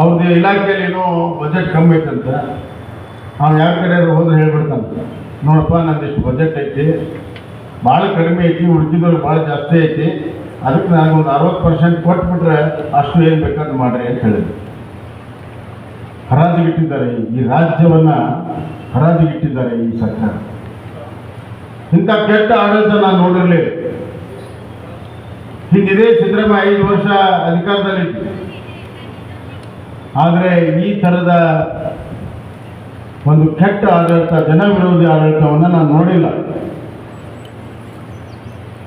ಅವ್ರದ್ದು ಇಲಾಖೆಯಲ್ಲಿ ಏನೋ ಬಜೆಟ್ ಕಮ್ಮಿ ಐತಂತೆ. ಅವ್ನು ಯಾವ ಕಡೆ ಹೋದ್ರೆ ಹೇಳ್ಬಿಡ್ತಂತೆ. ನೋಡಪ್ಪ ನಂದಿಷ್ಟು ಬಜೆಟ್ ಐತಿ. ಭಾಳ ಕಡಿಮೆ ಐತಿ ಉಳ್ಕಿದವ್ರು ಭಾಳ ಜಾಸ್ತಿ ಐತಿ. ಅದಕ್ಕೆ ನನಗೆ ಒಂದು ಅರವತ್ತು ಪರ್ಸೆಂಟ್ ಕೊಟ್ಬಿಟ್ರೆ ಅಷ್ಟು ಏನು ಬೇಕಂತ ಮಾಡ್ರಿ ಅಂತ ಹೇಳಿದ್ರು ಹರಾಜಿಗಿಟ್ಟಿದ್ದಾರೆ ಈ ರಾಜ್ಯವನ್ನ ಹರಾಜಿಗಿಟ್ಟಿದ್ದಾರೆ ಈ ಸರ್ಕಾರ. ಇಂಥ ಕೆಟ್ಟ ಆಡಳಿತ ನಾನು ನೋಡಿರಲಿ. ಹಿಂದಿದೆ ಸಿದ್ದರಾಮಯ್ಯ ಐದು ವರ್ಷ ಅಧಿಕಾರದಲ್ಲಿತ್ತು ಆದರೆ ಈ ಥರದ ಒಂದು ಕೆಟ್ಟ ಆಡಳಿತ ಜನ ವಿರೋಧಿ ಆಡಳಿತವನ್ನು ನಾನು ನೋಡಿಲ್ಲ.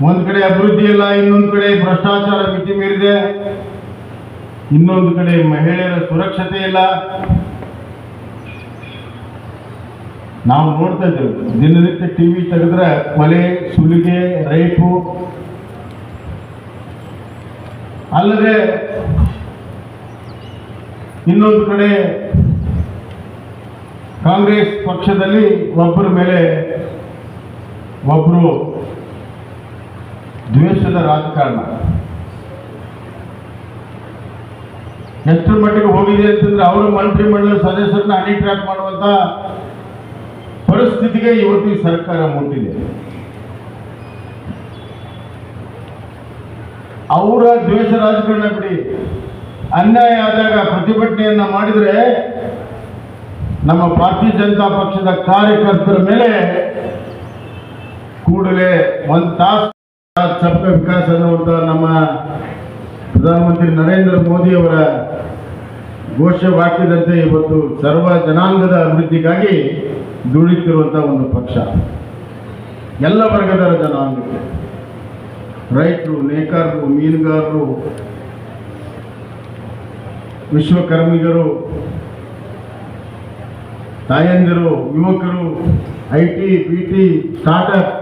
ಒಂದು ಕಡೆ ಅಭಿವೃದ್ಧಿ ಇಲ್ಲ, ಇನ್ನೊಂದು ಕಡೆ ಭ್ರಷ್ಟಾಚಾರ ಮಿತಿ ಮೀರಿದೆ. ಇನ್ನೊಂದು ಕಡೆ ಮಹಿಳೆಯರ ಸುರಕ್ಷತೆ ಇಲ್ಲ. ನಾವು ನೋಡ್ತಾ ಇದ್ದೇವೆ. ದಿನನಿತ್ಯ ಟಿ ವಿ ತೆಗೆದ್ರೆ ಕೊಲೆ ಸುಲಿಗೆ ರೈಪು ಅಲ್ಲದೆ ಇನ್ನೊಂದು ಕಡೆ ಕಾಂಗ್ರೆಸ್ ಪಕ್ಷದಲ್ಲಿ ಒಬ್ಬರ ಮೇಲೆ ಒಬ್ಬರು ದ್ವೇಷದ ರಾಜಕಾರಣ. ಎಷ್ಟರ ಮಟ್ಟಿಗೆ ಹೋಗಿದೆ ಅಂತಂದ್ರೆ ಅವರ ಮಂತ್ರಿಮಂಡಲ ಸದಸ್ಯರನ್ನ ಹನಿ ಟ್ರ್ಯಾಪ್ ಮಾಡುವಂತ ಪರಿಸ್ಥಿತಿಗೆ ಇವತ್ತು ಈ ಸರ್ಕಾರ ಮುಟ್ಟಿದೆ. ಅವರ ದ್ವೇಷ ರಾಜಕಾರಣ ಬಿಡಿ. ಅನ್ಯಾಯ ಆದಾಗ ಪ್ರತಿಭಟನೆಯನ್ನ ಮಾಡಿದರೆ ನಮ್ಮ ಭಾರತೀಯ ಜನತಾ ಪಕ್ಷದ ಕಾರ್ಯಕರ್ತರ ಮೇಲೆ ಕೂಡಲೇ ಒಂದು ತಾಸು ವಿಕಾಸ ವಿಕಾಸ್ ಅನ್ನುವಂಥ ನಮ್ಮ ಪ್ರಧಾನಮಂತ್ರಿ ನರೇಂದ್ರ ಮೋದಿ ಅವರ ಘೋಷವಾಕ್ಯದಂತೆ ಇವತ್ತು ಸರ್ವ ಜನಾಂಗದ ಅಭಿವೃದ್ಧಿಗಾಗಿ ದುಡಿತಿರುವಂಥ ಒಂದು ಪಕ್ಷ. ಎಲ್ಲ ವರ್ಗದ ಜನಾಂಗಕ್ಕೆ. ರೈತರು, ನೇಕಾರರು, ಮೀನುಗಾರರು ವಿಶ್ವಕರ್ಮಿಗರು, ತಾಯಂದಿರು, ಯುವಕರು I T P T startup,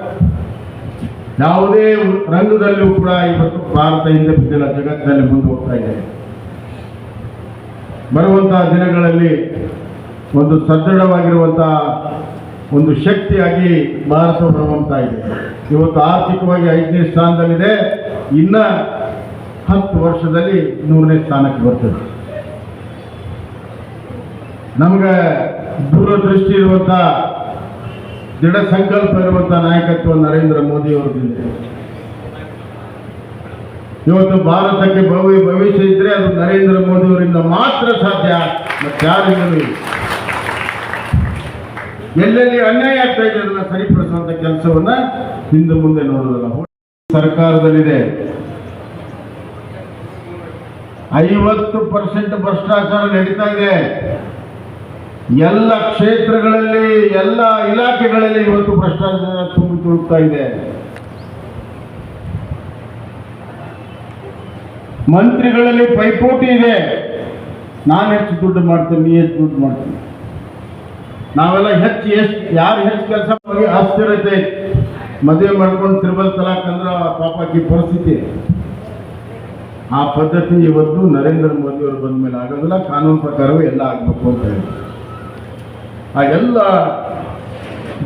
ಯಾವುದೇ ರಂಗದಲ್ಲೂ ಕೂಡ ಇವತ್ತು ಭಾರತ ಹಿಂದೆ ಬಿದ್ದಿಲ್ಲ, ಜಗತ್ತಿನಲ್ಲಿ ಮುಂದೆ ಹೋಗ್ತಾ ಇದೆ. ಬರುವಂತಹ ದಿನಗಳಲ್ಲಿ ಒಂದು ಸದೃಢವಾಗಿರುವಂತಹ ಒಂದು ಶಕ್ತಿಯಾಗಿ ಭಾರತ ಹೊರಹೊಮ್ತಾ ಇದೆ. ಇವತ್ತು ಆರ್ಥಿಕವಾಗಿ ಐದನೇ ಸ್ಥಾನದಲ್ಲಿದೆ, ಇನ್ನ ಹತ್ತು ವರ್ಷದಲ್ಲಿ ನೂರನೇ ಸ್ಥಾನಕ್ಕೆ ಬರ್ತದೆ. ನಮ್ಗೆ ದೂರದೃಷ್ಟಿ ಇರುವಂತ ದೃಢ ಸಂಕಲ್ಪ ಇರುವಂಥ ನಾಯಕತ್ವ ನರೇಂದ್ರ ಮೋದಿ ಅವರದಿದೆ ಇವತ್ತು ಭಾರತಕ್ಕೆ ಭವ್ಯ ಭವಿಷ್ಯ ಇದ್ರೆ ಅದು ನರೇಂದ್ರ ಮೋದಿ ಅವರಿಂದ ಮಾತ್ರ ಸಾಧ್ಯ ಮತ್ತೆ ಯಾರಿಗೂ ಎಲ್ಲೆಲ್ಲಿ ಅನ್ಯಾಯ ಆಗ್ತಾ ಇದೆ ಅದನ್ನ ಸರಿಪಡಿಸುವಂತ ಕೆಲಸವನ್ನ ಹಿಂದೆ ಮುಂದೆ ನೋಡೋದಲ್ಲ ಸರ್ಕಾರದಲ್ಲಿದೆ. ಐವತ್ತು ಪರ್ಸೆಂಟ್ ಭ್ರಷ್ಟಾಚಾರ ನಡೀತಾ ಇದೆ. ಎಲ್ಲ ಕ್ಷೇತ್ರಗಳಲ್ಲಿ, ಎಲ್ಲ ಇಲಾಖೆಗಳಲ್ಲಿ ಇವತ್ತು ಭ್ರಷ್ಟಾಚಾರ ತುಂಬಿ ತುಳುಕ್ತಾ ಇದೆ. ಮಂತ್ರಿಗಳಲ್ಲಿ ಪೈಪೋಟಿ ಇದೆ. ನಾನು ಹೆಚ್ಚು ದುಡ್ಡು ಮಾಡ್ತೇನೆ, ನೀ ಹೆಚ್ಚು ದುಡ್ಡು ಮಾಡ್ತೀನಿ. ನಾವೆಲ್ಲ ಹೆಚ್ಚು ಎಷ್ಟು, ಯಾರು ಹೆಚ್ಚು ಕೆಲಸ ಮಾಡಿ ಆಶ್ಚರ್ಯತೆ. ಮದುವೆ ಮಾಡ್ಕೊಂಡು ತ್ರಿಬಲ್ ತಲಾಕ್ ಅಂದ್ರೆ ಪಾಪಕ್ಕೆ ಪರಿಸ್ಥಿತಿ. ಆ ಪದ್ಧತಿ ಇವತ್ತು ನರೇಂದ್ರ ಮೋದಿ ಅವರು ಬಂದ ಮೇಲೆ ಆಗೋದಿಲ್ಲ, ಕಾನೂನು ಪ್ರಕಾರವೂ ಎಲ್ಲ ಆಗಬೇಕು ಅಂತ ಹೇಳಿ ಆ ಎಲ್ಲ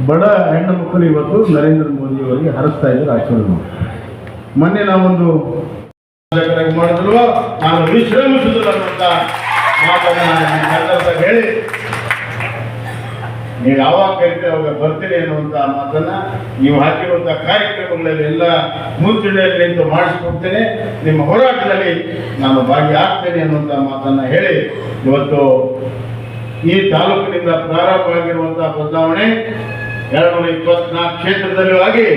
ಬಡ ಹೆಣ್ಣು ಮಕ್ಕಳು ಇವತ್ತು ನರೇಂದ್ರ ಮೋದಿ ಅವರಿಗೆ ಹರಿಸ್ತಾ ಇದ್ದಾರೆ ಆಚರಣೆ ಮೊನ್ನೆ ನಾವೊಂದು ಮಾಡಿದ್ರು ನಾನು ವಿಶ್ರಮಿಸುವುದಿಲ್ಲ ಅಂತ ಹೇಳಿ. ನೀವು ಯಾವಾಗ ಕರಿತೀವಿ ಅವಾಗ ಬರ್ತೀರಿ ಅನ್ನುವಂಥ ಮಾತನ್ನ ನೀವು ಹಾಕಿರುವಂಥ ಕಾರ್ಯಕ್ರಮಗಳಲ್ಲಿ ಎಲ್ಲ ಮುಂಚೂಣಿಯಲ್ಲಿ ನಿಂತು ಮಾಡಿಸ್ಕೊಡ್ತೇನೆ. ನಿಮ್ಮ ಹೋರಾಟದಲ್ಲಿ ನಾನು ಭಾಗಿಯಾಗ್ತೇನೆ ಅನ್ನುವಂಥ ಮಾತನ್ನ ಹೇಳಿ ಇವತ್ತು ಈ ತಾಲೂಕಿನಿಂದ ಪ್ರಾರಂಭವಾಗಿರುವಂತಹ ಬದಲಾವಣೆ ಎರಡು ನೂರ ಇಪ್ಪತ್ನಾಲ್ಕು ಕ್ಷೇತ್ರದಲ್ಲೂ ಆಗಿ